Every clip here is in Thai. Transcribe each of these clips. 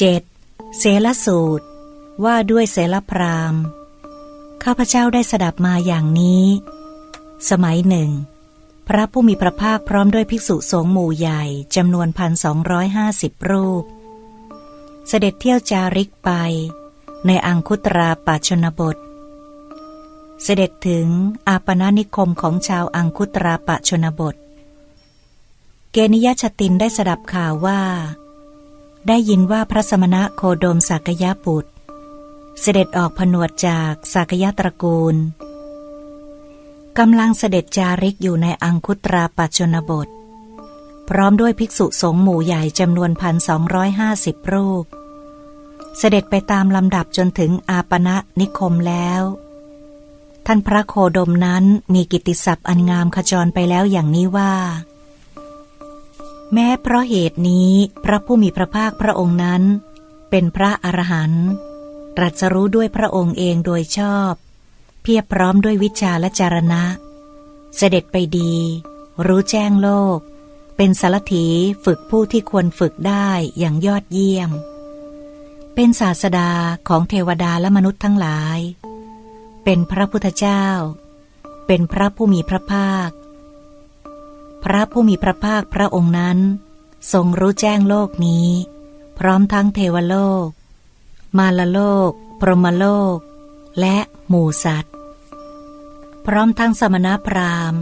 7. เสลสูตร ว่าด้วยเสลพรามข้าพเจ้าได้สดับมาอย่างนี้ สมัยหนึ่ง พระผู้มีพระภาคพร้อมด้วยภิกษุสงฆ์หมู่ใหญ่จำนวนพันสองร้อยห้าสิบรูป เสด็จเที่ยวจาริกไป ในอังคุตราปัชนบท เสด็จถึงอาปนานิคมของชาวอังคุตราปชนบท เกนิยชตินได้สดับข่าวว่า ได้ยินว่าพระสมณะโคโดมสักยะบุตร เสด็จออกผนวดจากสักยะตระกูลกำลังเสด็จจาริกอยู่ในอังคุตราปัจจนบท พร้อมด้วยภิกษุสงฆ์หมู่ใหญ่จำนวนพันสองร้อยห้าสิบรูป เสด็จไปตามลำดับจนถึงอาปณะนิคมแล้ว ท่านพระโคดมนั้นมีกิตติศัพท์อันงามขจรไปแล้วอย่างนี้ว่า แม้เพราะเหตุนี้พระผู้มีพระภาคพระองค์นั้น เป็นพระอรหันต์ตรัสรู้ด้วยพระองค์เองโดยชอบ เพียบพร้อมด้วยวิชาและจารณะ เสด็จไปดี รู้แจ้งโลก เป็นสารถีฝึกผู้ที่ควรฝึกได้อย่างยอดเยี่ยม เป็นศาสดาของเทวดาและมนุษย์ทั้งหลาย เป็นพระพุทธเจ้า เป็นพระผู้มีพระภาค พระผู้มีพระภาคพระองค์นั้น ทรงรู้แจ้งโลกนี้ พร้อมทั้งเทวโลก มาลโลก พรหมโลก และหมู่สัตว์ พร้อมทั้งสมณพราหมณ์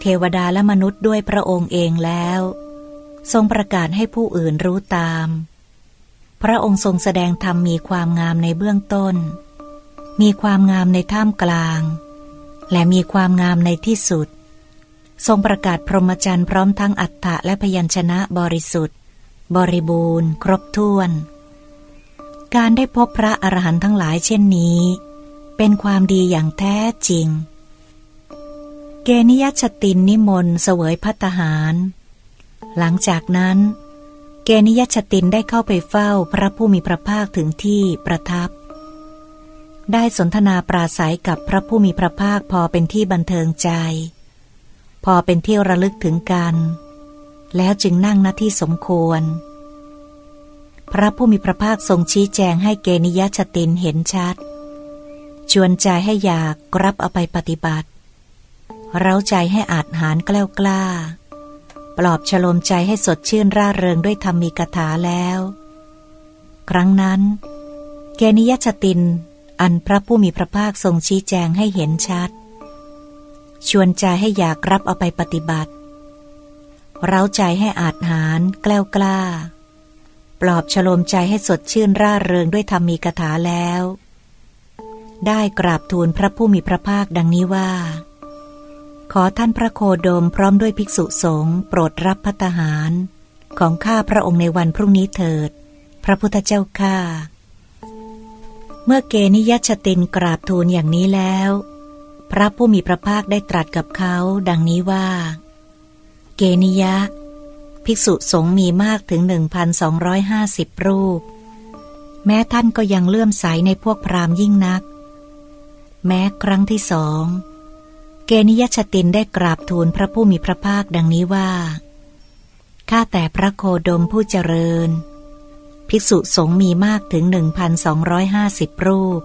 เทวดาและมนุษย์ด้วยพระองค์เองแล้ว ทรงประกาศให้ผู้อื่นรู้ตาม พระองค์ทรงแสดงธรรมมีความงามในเบื้องต้น มีความงามในท่ามกลาง และมีความงามในที่สุด ทรงประกาศพรหมจรรย์พร้อมทั้งอัฏฐะและพยัญชนะบริสุทธิ์ บริบูรณ์ ครบถ้วน การได้พบพระอรหันต์ทั้งหลายเช่นนี้ เป็นความดีอย่างแท้จริง เกนิยชตินนิมนต์เสวยพัตหาร หลังจากนั้น เกนิยชตินได้เข้าไปเฝ้าพระผู้มีพระภาคถึงที่ประทับ ได้สนทนาปราศัยกับพระผู้มีพระภาคพอเป็นที่บันเทิงใจ พอเป็นที่ระลึกถึงกัน แล้วจึงนั่งณที่สมควร พระผู้มีพระภาคทรงชี้แจงให้เกนิยชตินเห็นชัด ชวนใจให้อยากรับเอาไปปฏิบัติ เร้าใจให้อาจหารกล้ากล้า ปลอบฉลมใจให้สดชื่นร่าเริงด้วยธรรมีกถาแล้ว ครั้งนั้น เกนิยชตินอันพระผู้มีพระภาคทรงชี้แจงให้เห็นชัด ชวนใจให้อยากรับเอาไปปฏิบัติ เร้าใจให้อาจหารแกล้ากล้า ปลอบฉลมใจให้สดชื่นร่าเริงด้วยธรรมีกถาแล้ว ได้กราบทูลพระผู้มีพระภาคดังนี้ว่า ขอท่านพระโคโดมพร้อมด้วยภิกษุสงฆ์โปรดรับพัตหารของข้าพระองค์ในวันพรุ่งนี้เถิด พระพุทธเจ้าข้าเมื่อเกนิยชตินกราบทูลอย่างนี้แล้ว พระผู้มีพระภาคได้ตรัสกับเขาดังนี้ว่า เกนิยะ ภิกษุสงฆ์มีมากถึง 1,250 รูป แม้ท่านก็ยังเลื่อมใสในพวกพราหมณ์ยิ่งนัก แม้ครั้งที่สองเกนิยชตินได้กราบทูลพระผู้มีพระภาคดังนี้ว่า ข้าแต่พระโคดมผู้เจริญ ภิกษุสงฆ์มีมากถึง 1,250 รูป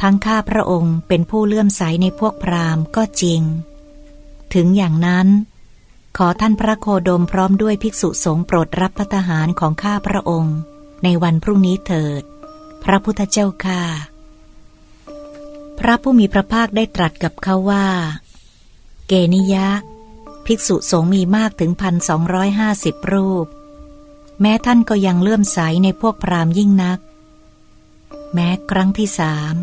ทั้งข้าพระองค์เป็นผู้เลื่อมใสในพวกพราหมณ์ก็จริง ถึงอย่างนั้น ขอท่านพระโคดมพร้อมด้วยภิกษุสงฆ์โปรดรับพัตหารของข้าพระองค์ ในวันพรุ่งนี้เถิด พระพุทธเจ้าข้าพระผู้มีพระภาคได้ตรัสกับเขาว่า เกนิยะ ภิกษุสงฆ์มีมากถึงพันสองร้อยห้าสิบรูป แม้ท่านก็ยังเลื่อมใสในพวกพราหมณ์ยิ่งนัก แม้ครั้งที่สาม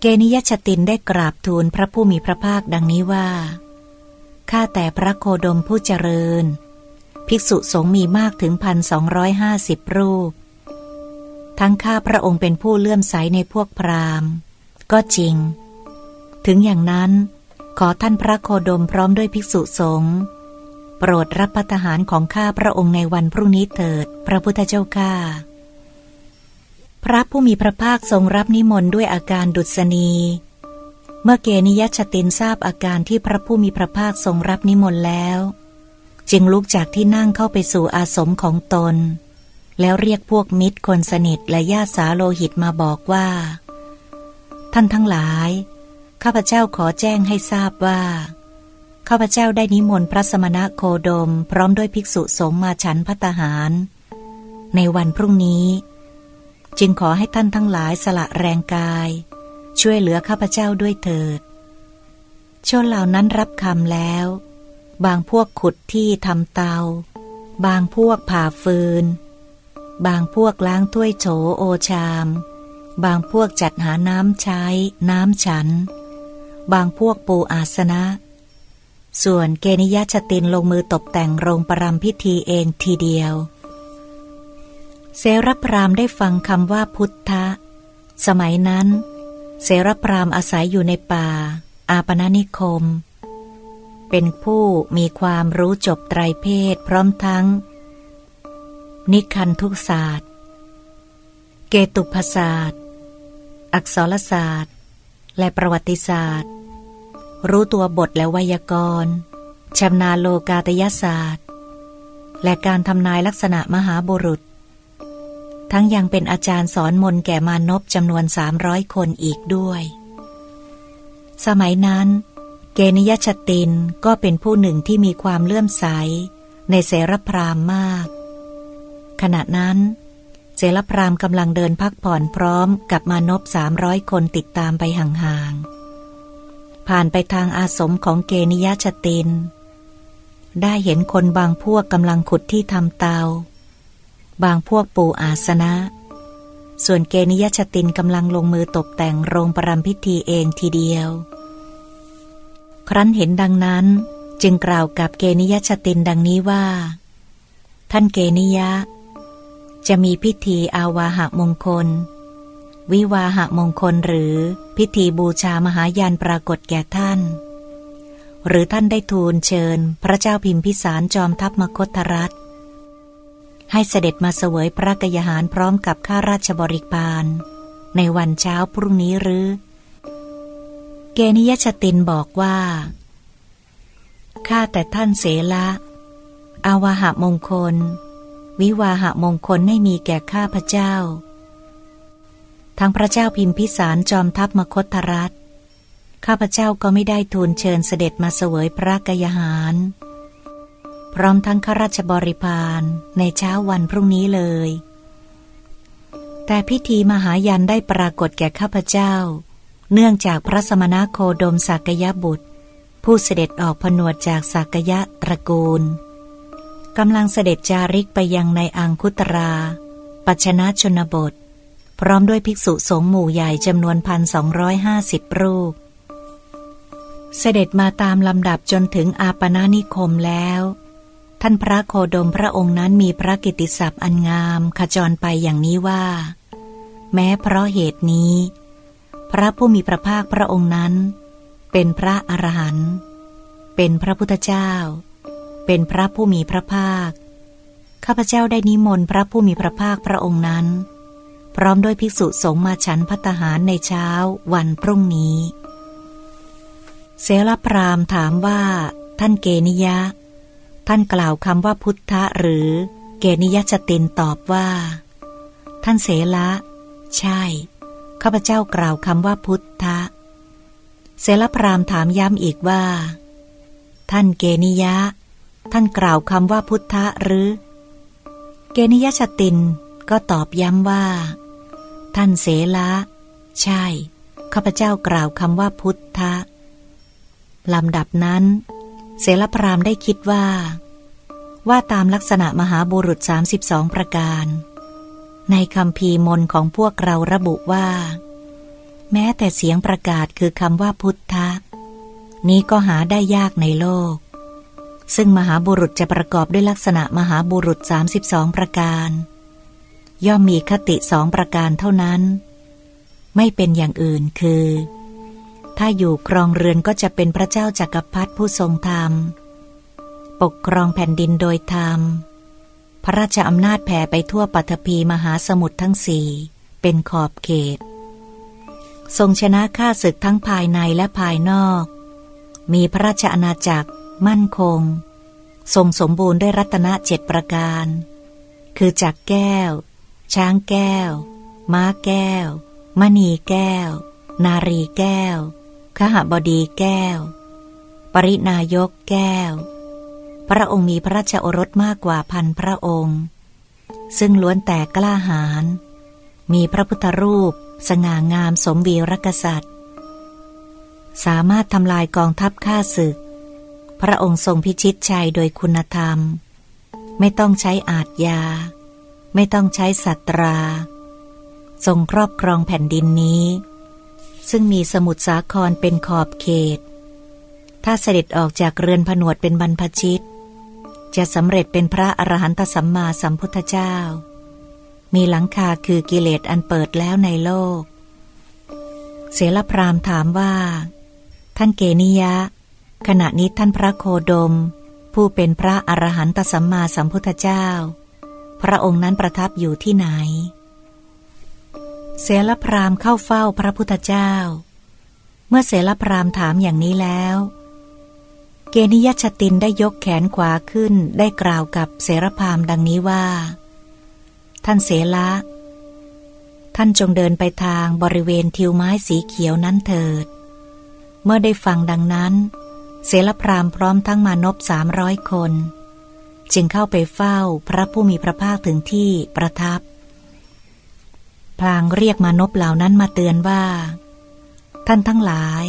เกนิยชตินได้กราบทูลพระผู้มีพระภาคดังนี้ว่า ข้าแต่พระโคดมผู้เจริญ ภิกษุสงฆ์มีมากถึงพันสองร้อยห้าสิบรูป ทั้งข้าพระองค์เป็นผู้เลื่อมใสในพวกพราหมณ์ ก็จริง ถึงอย่างนั้น ขอท่านพระโคดมพร้อมด้วยภิกษุสงฆ์โปรดรับพัตหารของข้าพระองค์ในวันพรุ่งนี้เถิด พระพุทธเจ้าข้า พระผู้มีพระภาคทรงรับนิมนต์ด้วยอาการดุษณี เมื่อเกนิยชตินทราบอาการที่พระผู้มีพระภาคทรงรับนิมนต์แล้ว จึงลุกจากที่นั่งเข้าไปสู่อาสมของตน แล้วเรียกพวกมิตรคนสนิทและญาติสาโลหิตมาบอกว่า ท่านทั้งหลาย ข้าพเจ้าขอแจ้งให้ทราบว่า ข้าพเจ้าได้นิมนต์พระสมณะโคดม พร้อมด้วยภิกษุสงฆ์มาฉันพัตตาหาร ในวันพรุ่งนี้ จึงขอให้ท่านทั้งหลายสละแรงกาย ช่วยเหลือข้าพเจ้าด้วยเถิด ชนเหล่านั้นรับคำแล้ว บางพวกขุดที่ทำเตา บางพวกผ่าฟืน บางพวกล้างถ้วยโฉโอชาม บางพวกจัดหาน้ำใช้ น้ำฉัน บางพวกปูอาสนะ ส่วนเกนิยชตินลงมือตกแต่งโรงประรำพิธีเองทีเดียว เสรพรามได้ฟังคำว่าพุทธะ สมัยนั้น เสรพรามอาศัยอยู่ในป่า อาปนานิคม เป็นผู้มีความรู้จบไตรเพศพร้อมทั้ง นิคันทุกศาสตร์ เกตุพศาสตร์ อักษรศาสตร์ และประวัติศาสตร์ รู้ตัวบทและไวยากรณ์ชำนาญโลกาตยศาสตร์ และการทำนายลักษณะมหาบุรุษ ทั้งยังเป็นอาจารย์สอนมนแก่มานพจำนวนสามร้อยคนอีกด้วย สมัยนั้น เกนิยชตินก็เป็นผู้หนึ่งที่มีความเลื่อมใส ในเสรพรามมาก ขณะนั้นเสรพรามกำลังเดินพักผ่อนพร้อมกับมานพสามร้อยคนติดตามไปห่างๆ ผ่านไปทางอาสมของเกนิยชติน ได้เห็นคนบางพวกกำลังขุดที่ทำเตา บางพวกปูอาสนะ ส่วนเกนิยชตินกำลังลงมือตกแต่งโรงประรำพิธีเองทีเดียว ครั้นเห็นดังนั้น จึงกล่าวกับเกนิยชตินดังนี้ว่า ท่านเกนิยะ จะมีพิธีอาวาหะมงคล วิวาหะมงคลหรือพิธีบูชามหายานปรากฏแก่ท่านหรือท่านได้ทูลเชิญพระเจ้าพิมพิสารจอมทัพมคธรัฐ ให้เสด็จมาเสวยพระกยาหารพร้อมกับข้าราชบริพารในวันเช้าพรุ่งนี้หรือ เกนิยชตินบอกว่าข้าแต่ท่านเสละอาวาหะมงคล วิวาหะมงคลไม่มีแก่ข้าพเจ้า ทั้งพระเจ้าพิมพิสารจอมทัพมคธรัฐ ข้าพเจ้าก็ไม่ได้ทูลเชิญเสด็จมาเสวยพระกยาหาร พร้อมทั้งข้าราชบริพารในเช้าวันพรุ่งนี้เลย แต่พิธีมหายันได้ปรากฏแก่ข้าพเจ้า เนื่องจากพระสมณโคดมสักยบุตร ผู้เสด็จออกผนวดจากสักยะตระกูลกำลังเสด็จจาริกไปยังในอังคุตรา ปัชนะชนบท พร้อมด้วยภิกษุสงฆ์หมู่ใหญ่จำนวนพันสองร้อยห้าสิบรูป เสด็จมาตามลำดับจนถึงอาปนานิคมแล้ว ท่านพระโคดมพระองค์นั้นมีพระกิติศัพท์อันงามขจรไปอย่างนี้ว่า แม้เพราะเหตุนี้ พระผู้มีพระภาคพระองค์นั้น เป็นพระอรหันต์เป็นพระพุทธเจ้า เป็นพระผู้มีพระภาคข้าพเจ้าได้นิมนต์พระผู้มีพระภาคพระองค์นั้น พร้อมด้วยภิกษุสงฆ์มาฉันพัตหารในเช้าวันพรุ่งนี้ เสลพรามถามว่า ท่านเกนิยะ ท่านกล่าวคำว่าพุทธะหรือเกนิยชตินตอบว่า ท่านเสละใช่ ข้าพเจ้ากล่าวคำว่าพุทธะ เสลพรามถามย้ำอีกว่า ท่านเกนิยะ ท่านกล่าวคำว่าพุทธะหรือ เกนิยชตินก็ตอบย้ำว่า ท่านเสละใช่ ข้าพเจ้ากล่าวคำว่าพุทธะลำดับนั้น เสลพรามได้คิดว่า ว่าตามลักษณะมหาบุรุษ 32 ประการ ในคำพีมนของพวกเราระบุว่า แม้แต่เสียงประกาศคือคำว่าพุทธะ นี้ก็หาได้ยากในโลก ซึ่งมหาบุรุษจะประกอบด้วยลักษณะมหาบุรุษ 32 ประการ ย่อมมีคติสองประการเท่านั้น ไม่เป็นอย่างอื่นคือ ถ้าอยู่ครองเรือนก็จะเป็นพระเจ้าจากักรพรรดิผู้ทรงธรรม ปกครองแผ่นดินโดยธรรม พระราชอำนาจแผ่ไปทั่วปัทภีมหาสมุทรทั้งสี่เป็นขอบเขต ทรงชนะข้าศึกทั้งภายในและภายนอก มีพระราชอาณาจักร มั่นคง ทรงสมบูรณ์ด้วยรัตนเจ็ดประการ คือจักแก้ว ช้างแก้ว ม้าแก้ว มณีแก้ว นารีแก้ว ขหบดีแก้ว ปรินายกแก้ว พระองค์มีพระราชโอรสมากกว่าพันพระองค์ ซึ่งล้วนแต่กล้าหาญ มีพระพุทธรูป สง่างามสมวีรกษัตริย์ สามารถทำลายกองทัพข้าศึก พระองค์ทรงพิชิตชัยโดยคุณธรรม ไม่ต้องใช้อาทยา ไม่ต้องใช้สัตรา ทรงครอบครองแผ่นดินนี้ ซึ่งมีสมุทรสาครเป็นขอบเขต ถ้าเสด็จออกจากเรือนผนวดเป็นบรรพชิต จะสำเร็จเป็นพระอรหันตสัมมาสัมพุทธเจ้า มีหลังคาคือกิเลสอันเปิดแล้วในโลก เสลพรามถามว่า ท่านเกนิยะ ขณะนี้ท่านพระโคดม ผู้เป็นพระอรหันตสัมมาสัมพุทธเจ้า พระองค์นั้นประทับอยู่ที่ไหน เสลพรามเข้าเฝ้าพระพุทธเจ้า เมื่อเสลพรามถามอย่างนี้แล้ว เกนิยชตินได้ยกแขนขวาขึ้นได้กล่าวกับเสรพรามดังนี้ว่า ท่านเสละท่านจงเดินไปทางบริเวณทิวไม้สีเขียวนั้นเถิด เมื่อได้ฟังดังนั้น เสลพรามพร้อมทั้งมานพสามร้อยคน จึงเข้าไปเฝ้าพระผู้มีพระภาคถึงที่ประทับ พลางเรียกมานพเหล่านั้นมาเตือนว่า ท่านทั้งหลาย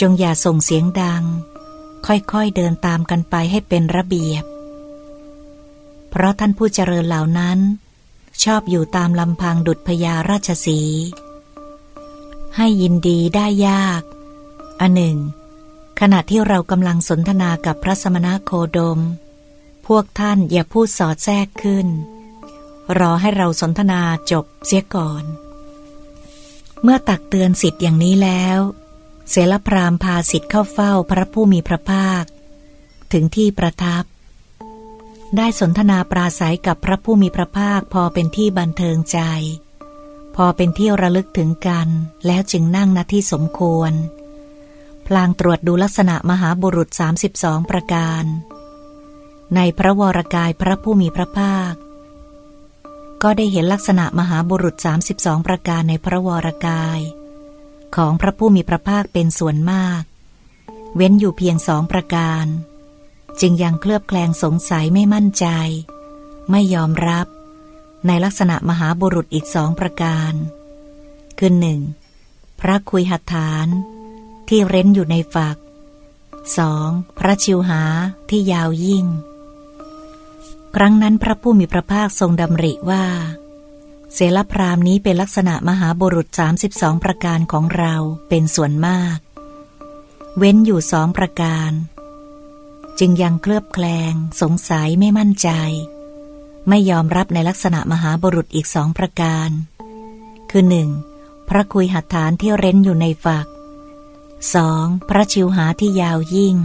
จงอย่าส่งเสียงดัง ค่อยๆเดินตามกันไปให้เป็นระเบียบ เพราะท่านผู้เจริญเหล่านั้น ชอบอยู่ตามลำพังดุจพญาราชสี ให้ยินดีได้ยาก อันหนึ่ง ขณะที่เรากำลังสนทนากับพระสมณโคดม พวกท่านอย่าพูดสอดแทรกขึ้น รอให้เราสนทนาจบเสียก่อน เมื่อตักเตือนสิทธิ์อย่างนี้แล้ว เสลพรามพาสิทธิ์เข้าเฝ้าพระผู้มีพระภาค ถึงที่ประทับ ได้สนทนาปราศัยกับพระผู้มีพระภาคพอเป็นที่บันเทิงใจ พอเป็นที่ระลึกถึงกัน แล้วจึงนั่งณที่สมควร พลางตรวจดูลักษณะมหาบุรุษ 32 ประการ ในพระวรกายพระผู้มีพระภาค ก็ได้เห็นลักษณะมหาบุรุษ 32 ประการในพระวรกาย ของพระผู้มีพระภาคเป็นส่วนมาก เว้นอยู่เพียงสองประการ จึงยังเคลือบแคลงสงสัยไม่มั่นใจ ไม่ยอมรับ ในลักษณะมหาบุรุษอีกสองประการ คือหนึ่งพระคุยหัตถาน ที่เร้นอยู่ในฝักสองพระชิวหาที่ยาวยิ่ง ครั้งนั้นพระผู้มีพระภาคทรงดำริว่า เสลพรามนี้เป็นลักษณะมหาบุรุษ 32 ประการของเราเป็นส่วนมาก เว้นอยู่สองประการ จึงยังเคลือบแคลง สงสัยไม่มั่นใจ ไม่ยอมรับในลักษณะมหาบุรุษอีกสองประการ คือหนึ่งพระคุยหัตถานที่เร้นอยู่ในฝักสองพระชิวหาที่ยาวยิ่ง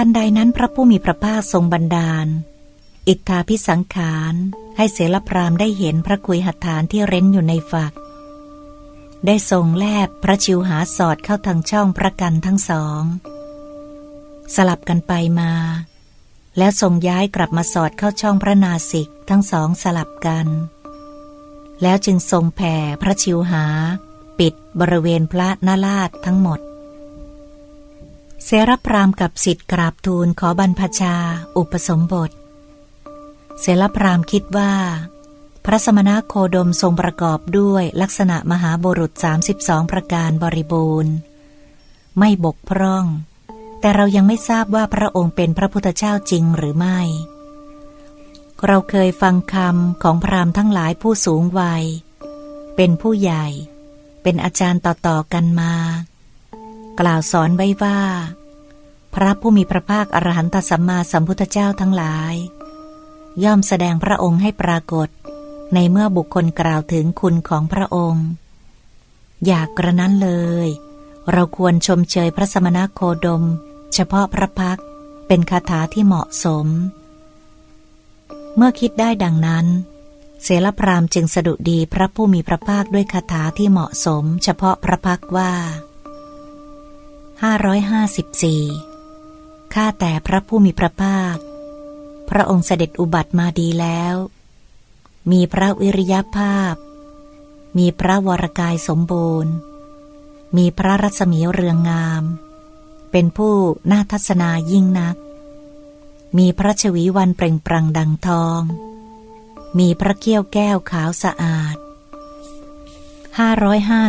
ทันใดนั้นพระผู้มีพระภาคทรงบันดาล อิทธาพิสังขารให้เสลพรามได้เห็นพระคุยหัตถานที่เร้นอยู่ในฝัก ได้ทรงแลบพระชิวหาสอดเข้าทางช่องพระกันทั้งสอง สลับกันไปมา แล้วทรงย้ายกลับมาสอดเข้าช่องพระนาสิกทั้งสองสลับกัน แล้วจึงทรงแผ่พระชิวหา ปิดบริเวณพระนาลาดทั้งหมด เสรพรามกับสิทธิ์กราบทูลขอบรรพชา อุปสมบท เสรพรามคิดว่า พระสมณโคดมทรงประกอบด้วยลักษณะมหาบุรุษ 32 ประการบริบูรณ์ ไม่บกพร่อง แต่เรายังไม่ทราบว่าพระองค์เป็นพระพุทธเจ้าจริงหรือไม่ เราเคยฟังคำของพราหมณ์ทั้งหลายผู้สูงวัย เป็นผู้ใหญ่ เป็นอาจารย์ต่อๆกันมา กล่าวสอนไว้ว่า พระผู้มีพระภาคอรหันตสัมมาสัมพุทธเจ้าทั้งหลาย ย่อมแสดงพระองค์ให้ปรากฏ ในเมื่อบุคคลกล่าวถึงคุณของพระองค์ อยากกระนั้นเลย เราควรชมเชยพระสมณโคดม เฉพาะพระพักเป็นคาถาที่เหมาะสม เมื่อคิดได้ดังนั้น เสลพรามจึงสะดุดีพระผู้มีพระภาคด้วยคาถาที่เหมาะสม เฉพาะพระพักว่า 554 ข้าแต่พระผู้มีพระภาค พระองค์เสด็จอุบัติมาดีแล้ว มีพระวิริยภาพ มีพระวรกายสมบูรณ์ มีพระรัศมีเรืองงาม เป็นผู้น่าทัศนายิ่งนัก มีพระชวีวันเปล่งปลั่งดังทอง มีพระเกี้ยวแก้วขาวสะอาด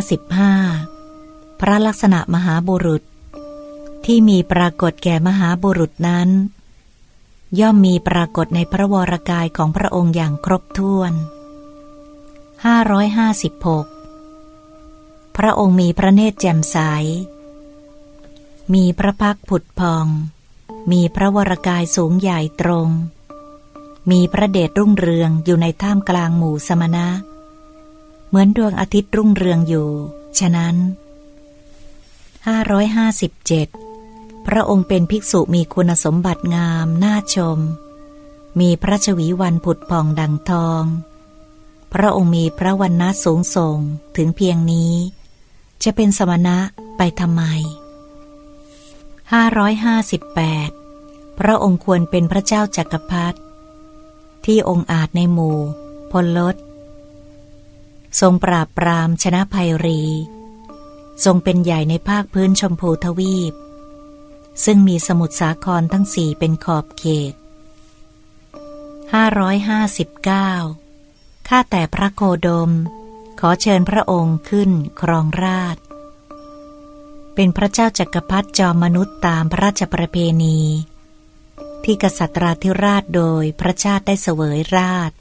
555พระลักษณะมหาบุรุษ ที่มีปรากฏแก่มหาบุรุษนั้น ย่อมมีปรากฏในพระวรกายของพระองค์อย่างครบถ้วน 556 พระองค์มีพระเนตรแจ่มใส มีพระพักผุดพอง มีพระวรกายสูงใหญ่ตรง มีพระเดชรุ่งเรืองอยู่ในท่ามกลางหมู่สมณะ เหมือนดวงอาทิตย์รุ่งเรืองอยู่ ฉะนั้น557 พระองค์เป็นภิกษุมีคุณสมบัติงามน่าชม มีพระชวีวันผุดผ่องดังทอง พระองค์มีพระวันนะสูงส่งถึงเพียงนี้ จะเป็นสมณะไปทำไม 558 พระองค์ควรเป็นพระเจ้าจักรพรรดิที่องค์อาจในหมู่ พลลดทรงปราบปรามชนะภัยรี ทรงเป็นใหญ่ในภาคพื้นชมพูทวีป ซึ่งมีสมุทรสาครทั้งสี่เป็นขอบเขต 559 ข้าแต่พระโคดม ขอเชิญพระองค์ขึ้นครองราช เป็นพระเจ้าจักรพรรดิจอมมนุษย์ตามพระราชประเพณี ที่กษัตราธิราชโดยพระชาติได้เสวยราช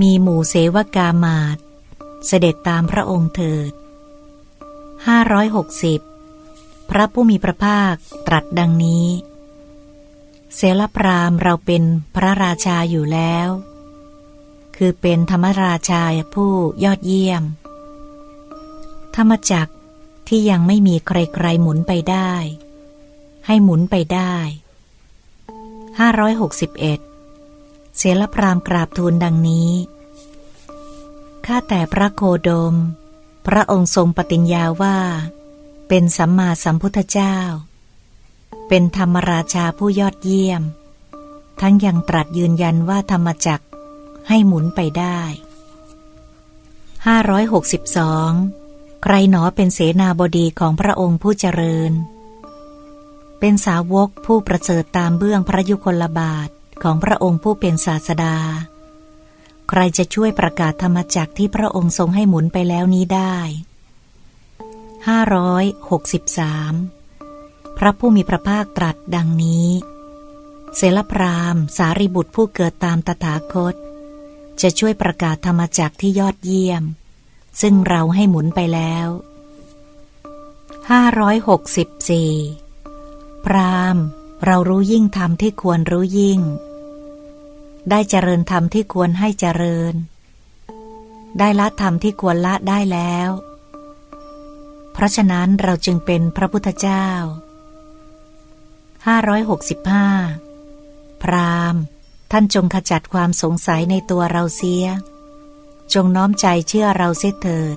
มีหมู่เสวกามาตเสด็จตามพระองค์เถิด 560 พระผู้มีพระภาคตรัสดังนี้ เสลพรามเราเป็นพระราชาอยู่แล้ว คือเป็นธรรมราชาผู้ยอดเยี่ยม ธรรมจักที่ยังไม่มีใครๆหมุนไปได้ ให้หมุนไปได้ 561 เสลพรามกราบทูลดังนี้ ข้าแต่พระโคดม พระองค์ทรงปฏิญญาว่า เป็นสัมมาสัมพุทธเจ้า เป็นธรรมราชาผู้ยอดเยี่ยม ทั้งยังตรัสยืนยันว่าธรรมจักให้หมุนไปได้ 562 ใครหนอเป็นเสนาบดีของพระองค์ผู้เจริญ เป็นสาวกผู้ประเสริฐตามเบื้องพระยุคลบาทของพระองค์ผู้เป็นศาสดา ใครจะช่วยประกาศธรรมจักที่พระองค์ทรงให้หมุนไปแล้วนี้ได้ 563 พระผู้มีพระภาคตรัสดังนี้ เสลพรามสารีบุตรผู้เกิดตามตถาคต จะช่วยประกาศธรรมจักที่ยอดเยี่ยม ซึ่งเราให้หมุนไปแล้ว 564 พรามเรารู้ยิ่งธรรมที่ควรรู้ยิ่ง ได้เจริญธรรมที่ควรให้เจริญ ได้ละธรรมที่ควรละได้แล้ว เพราะฉะนั้นเราจึงเป็นพระพุทธเจ้า 565 พรามท่านจงขจัดความสงสัยในตัวเราเสีย จงน้อมใจเชื่อเราเสียเถิด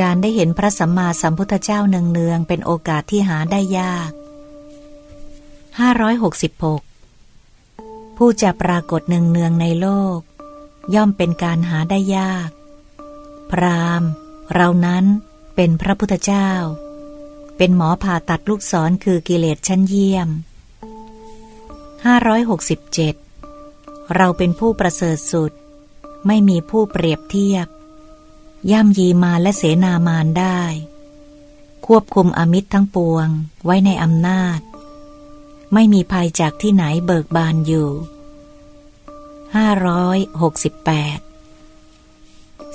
การได้เห็นพระสัมมาสัมพุทธเจ้าเนืองๆเป็นโอกาสที่หาได้ยาก 566 ผู้จะปรากฏเนืองๆในโลก ย่อมเป็นการหาได้ยาก พรามเรานั้น เป็นพระพุทธเจ้า เป็นหมอผ่าตัดลูกศรคือกิเลสชั้นเยี่ยม 567 เราเป็นผู้ประเสริฐสุด ไม่มีผู้เปรียบเทียบ ย่ำยีมาและเสนามารได้ ควบคุมอมิตรทั้งปวงไว้ในอำนาจ ไม่มีภัยจากที่ไหนเบิกบานอยู่ 568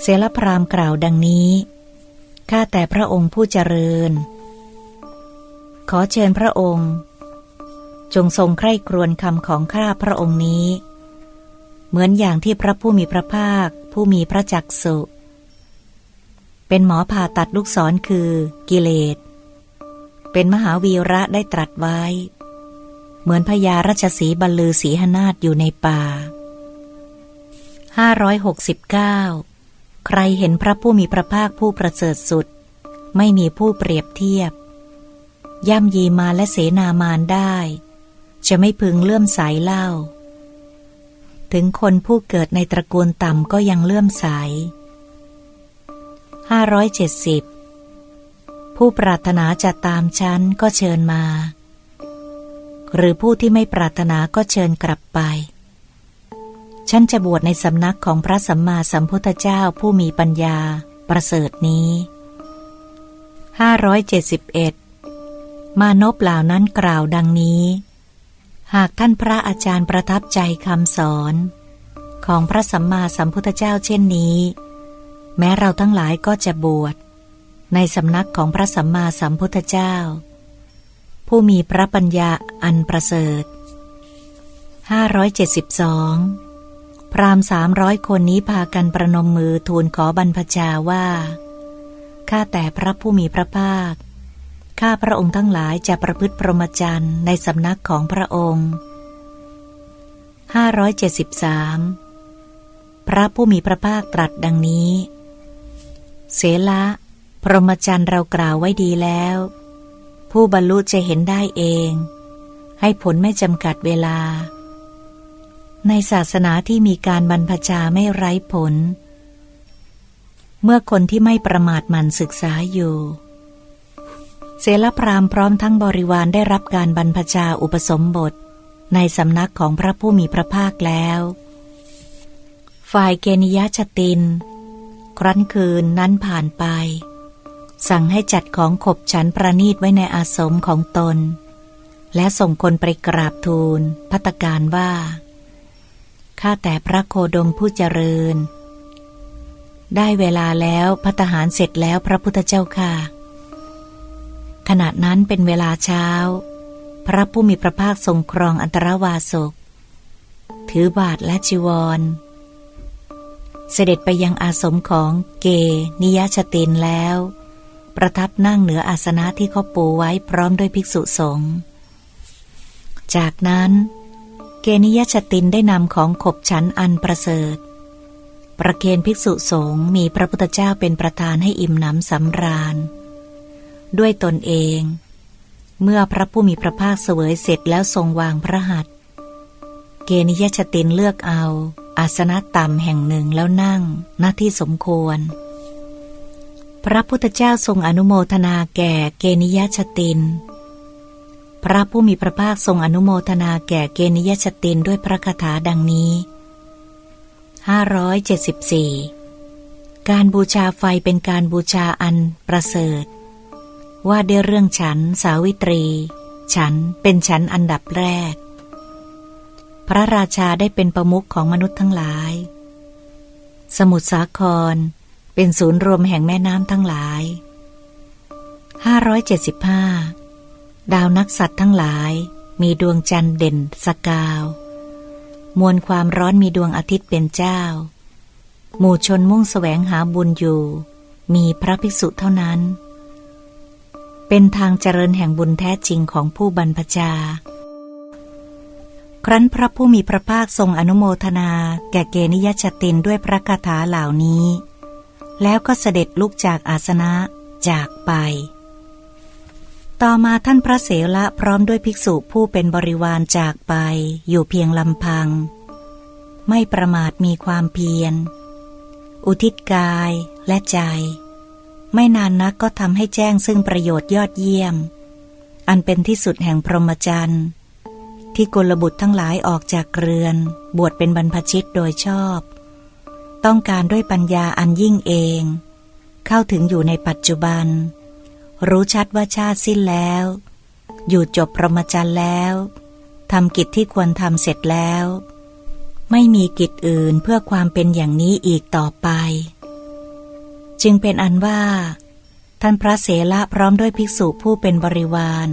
เสลพรามกล่าวดังนี้ ข้าแต่พระองค์ผู้เจริญ ขอเชิญพระองค์ จงทรงใคร่ครวญคำของข้าพระองค์นี้ เหมือนอย่างที่พระผู้มีพระภาค ผู้มีพระจักสุเป็นหมอผ่าตัดลูกศรคือกิเลส เป็นมหาวีระได้ตรัสไว้ เหมือนพญาราชสีบรรลือสีหนาฏอยู่ในป่า 569 ใครเห็นพระผู้มีพระภาคผู้ประเสริฐสุด ไม่มีผู้เปรียบเทียบ ย่ำยีมาและเสนามานได้ จะไม่พึงเลื่อมใสเล่า ถึงคนผู้เกิดในตระกูลต่ำก็ยังเลื่อมใส 570 ผู้ปรารถนาจะตามฉันก็เชิญมา หรือผู้ที่ไม่ปรารถนาก็เชิญกลับไป ฉันจะบวชในสำนักของพระสัมมาสัมพุทธเจ้าผู้มีปัญญาประเสริฐนี้ 571 มานพเหล่านั้นกล่าวดังนี้ หากท่านพระอาจารย์ประทับใจคำสอน ของพระสัมมาสัมพุทธเจ้าเช่นนี้ แม้เราทั้งหลายก็จะบวช ในสำนักของพระสัมมาสัมพุทธเจ้า ผู้มีพระปัญญาอันประเสริฐ 572 รามสามร้อยคนนี้พากันประนมมือทูลขอบรรพชาว่า ข้าแต่พระผู้มีพระภาค ข้าพระองค์ทั้งหลายจะประพฤติพรหมจรรย์ในสำนักของพระองค์ 573 พระผู้มีพระภาคตรัสดังนี้ เสละพรหมจรรย์เรากล่าวไว้ดีแล้ว ผู้บรรลุจะเห็นได้เอง ให้ผลไม่จำกัดเวลา ในศาสนาที่มีการบรรพชาไม่ไร้ผล เมื่อคนที่ไม่ประมาทมันศึกษาอยู่ เสลพรามพร้อมทั้งบริวารได้รับการบรรพชาอุปสมบท ในสำนักของพระผู้มีพระภาคแล้ว ฝ่ายเกนิยชติน ครั้นคืนนั้นผ่านไป สั่งให้จัดของขบฉันประนีตไว้ในอาสมของตน และส่งคนไปกราบทูลพัตการว่า ข้าแต่พระโคดมผู้เจริญ ได้เวลาแล้วพัตหารเสร็จแล้วพระพุทธเจ้าค่ะ ขณะนั้นเป็นเวลาเช้า พระผู้มีพระภาคทรงครองอันตรวาสก ถือบาทและจีวร เสด็จไปยังอาสมของเกนิยชตินแล้ว ประทับนั่งเหนืออาสนะที่เขาปูไว้พร้อมด้วยภิกษุสงฆ์ จากนั้น เกนิยชตินได้นำของขบฉันอันประเสริฐ ประเคนภิกษุสงฆ์มีพระพุทธเจ้าเป็นประธานให้อิ่มหนำสำราญ ด้วยตนเอง เมื่อพระผู้มีพระภาคเสวยเสร็จแล้วทรงวางพระหัตถ์เกนิยชตินเลือกเอา อาสนะต่ำแห่งหนึ่งแล้วนั่งหน้าที่สมควร พระพุทธเจ้าทรงอนุโมทนาแก่เกนิยชติน พระผู้มีพระภาคทรงอนุโมทนาแก่เกนิยชตินด้วยพระคาถาดังนี้ 574 การบูชาไฟเป็นการบูชาอันประเสริฐ ว่าด้วยเรื่องฉันสาวิตรี ฉันเป็นฉันอันดับแรก พระราชาได้เป็นประมุขของมนุษย์ทั้งหลาย สมุทรสาคร เป็นศูนย์รวมแห่งแม่น้ำทั้งหลาย 575 ดาวนักสัตว์ทั้งหลาย มีดวงจันทร์เด่นสกาว มวลความร้อนมีดวงอาทิตย์เป็นเจ้า หมู่ชนมุ่งแสวงหาบุญอยู่ มีพระภิกษุเท่านั้น เป็นทางเจริญแห่งบุญแท้จริงของผู้บรรพชา ครั้นพระผู้มีพระภาคทรงอนุโมทนา แก่เกนิยชตินด้วยพระคาถาเหล่านี้ แล้วก็เสด็จลุกจากอาสนะจากไป ต่อมาท่านพระเสละพร้อมด้วยภิกษุผู้เป็นบริวารจากไป อยู่เพียงลำพัง ไม่ประมาทมีความเพียร อุทิศกายและใจ ไม่นานนักก็ทำให้แจ้งซึ่งประโยชน์ยอดเยี่ยม อันเป็นที่สุดแห่งพรหมจรรย์ที่กุลบุตรทั้งหลายออกจากเรือน บวชเป็นบรรพชิตโดยชอบ ต้องการด้วยปัญญาอันยิ่งเอง เข้าถึงอยู่ในปัจจุบัน รู้ชัดว่าชาติสิ้นแล้ว อยู่จบพรหมจรรย์แล้วทำกิจที่ควรทำเสร็จแล้ว ไม่มีกิจอื่นเพื่อความเป็นอย่างนี้อีกต่อไป จึงเป็นอันว่า ท่านพระเสละพร้อมด้วยภิกษุผู้เป็นบริวาร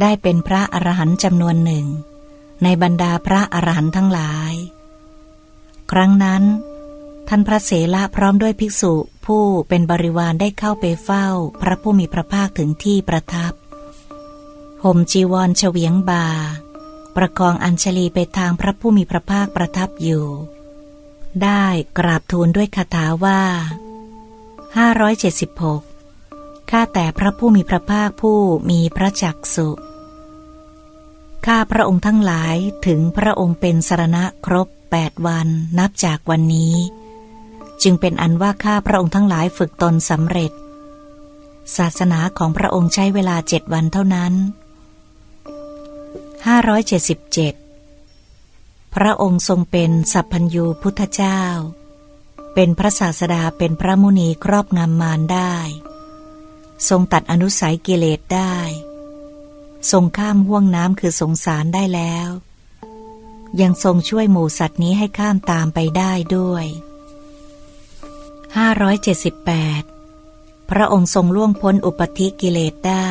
ได้เป็นพระอรหันต์จำนวนหนึ่ง ในบรรดาพระอรหันต์ทั้งหลาย ครั้งนั้น ท่านพระเสละพร้อมด้วยภิกษุ ผู้เป็นบริวารได้เข้าไปเฝ้า พระผู้มีพระภาคถึงที่ประทับ ห่มจีวรเฉวียงบา ประคองอัญชลีไปทางพระผู้มีพระภาคประทับอยู่ ได้กราบทูลด้วยคาถาว่า 576 ข้าแต่พระผู้มีพระภาคผู้มีพระจักสุข้าพระองค์ทั้งหลายถึงพระองค์เป็นสรณะครบแปดวันนับจากวันนี้ จึงเป็นอันว่าข้าพระองค์ทั้งหลายฝึกตนสำเร็จ ศาสนาของพระองค์ใช้เวลาเจ็ดวันเท่านั้น 577 พระองค์ทรงเป็นสัพพัญญูพุทธเจ้า เป็นพระศาสดาเป็นพระมุนีครอบงำมารได้ ทรงตัดอนุสัยกิเลสได้ ทรงข้ามห่วงน้ำคือสงสารได้แล้ว ยังทรงช่วยหมู่สัตว์นี้ให้ข้ามตามไปได้ด้วย 578 พระองค์ทรงล่วงพ้นอุปธิกิเลสได้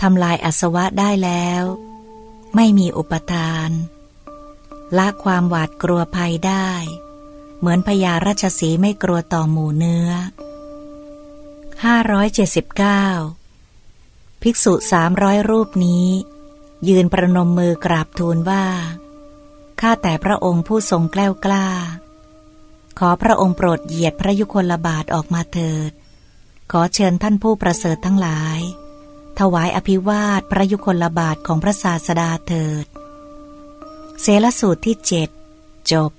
ทำลายอสวะได้แล้ว ไม่มีอุปทานละความหวาดกลัวภัยได้ เหมือนพญาราชสีไม่กลัวต่อหมูเนื้อ 579 ภิกษุสามร้อยรูปนี้ ยืนประนมมือกราบทูลว่า ข้าแต่พระองค์ผู้ทรงแกล้วกล้า ขอพระองค์โปรดเหยียดพระยุคลบาทออกมาเถิด ขอเชิญท่านผู้ประเสริฐทั้งหลาย ถวายอภิวาทพระยุคลบาทของพระศาสดาเถิด เสลสูตรที่เจ็ดจบ